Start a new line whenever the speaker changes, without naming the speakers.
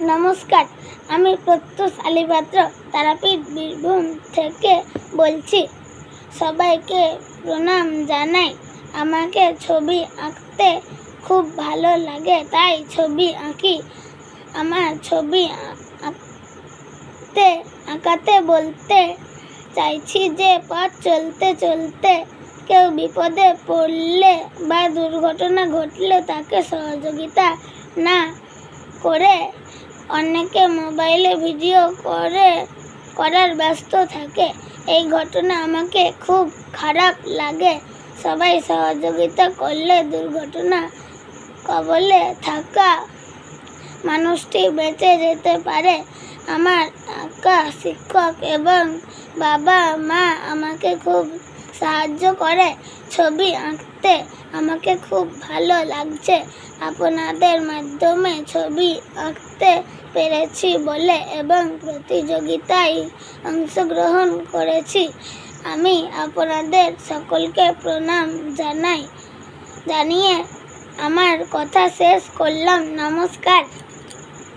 নমস্কার। আমি প্রত্যুষ আলিপাত্র তারাপীঠ বীরভূম থেকে বলছি। সবাইকে প্রণাম জানাই। আমাকে ছবি আঁকতে খুব ভালো লাগে, তাই ছবি আঁকি। আমার ছবি আঁকতে, আঁকাতে বলতে চাইছি যে, পথ চলতে চলতে কেউ বিপদে পড়লে বা দুর্ঘটনা ঘটলে তাকে সহযোগিতা না করে অনেকে মোবাইলে ভিডিও করে, করার ব্যস্ত থাকে। এই ঘটনা আমাকে খুব খারাপ লাগে। সবাই সহযোগিতা করলে দুর্ঘটনা কবলে থাকা মানুষটি বেঁচে যেতে পারে। আমার আঁকা শিক্ষক এবং বাবা, মা আমাকে খুব সাহায্য করে। ছবি আঁকতে আমাকে খুব ভালো লাগছে। আপনাদের মাধ্যমে ছবি আঁকতে পেরেছি বলে এবং প্রতিযোগিতায় অংশগ্রহণ করেছি। আমি আপনাদের সকলকে প্রণাম জানাই, জানিয়ে আমার কথা শেষ করলাম। নমস্কার।